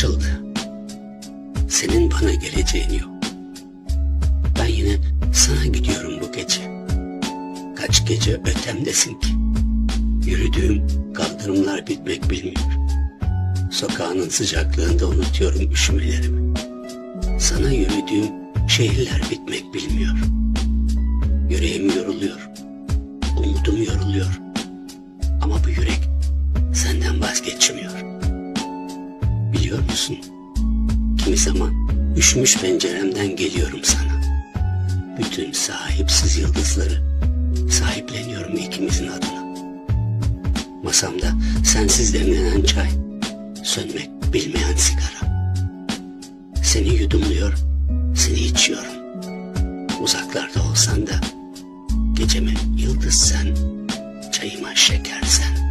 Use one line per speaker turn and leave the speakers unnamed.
Anlaşıldı. Senin bana geleceğin yok. Ben yine sana gidiyorum bu gece. Kaç gece ötemdesin ki. Yürüdüğüm kaldırımlar bitmek bilmiyor. Sokağının sıcaklığında unutuyorum üşümelerimi. Sana yürüdüğüm şehirler bitmek bilmiyor. Yüreğim yoruluyor. Umudum yoruluyor. Ama bu yürek senden vazgeçmiyor. Biliyor musun? Kimi zaman üşümüş penceremden geliyorum sana. Bütün sahipsiz yıldızları sahipleniyorum ikimizin adına. Masamda sensiz demlenen çay, sönmek bilmeyen sigara. Seni yudumluyor, seni içiyorum. Uzaklarda olsan da gecemin yıldız sen, çayıma şeker sen.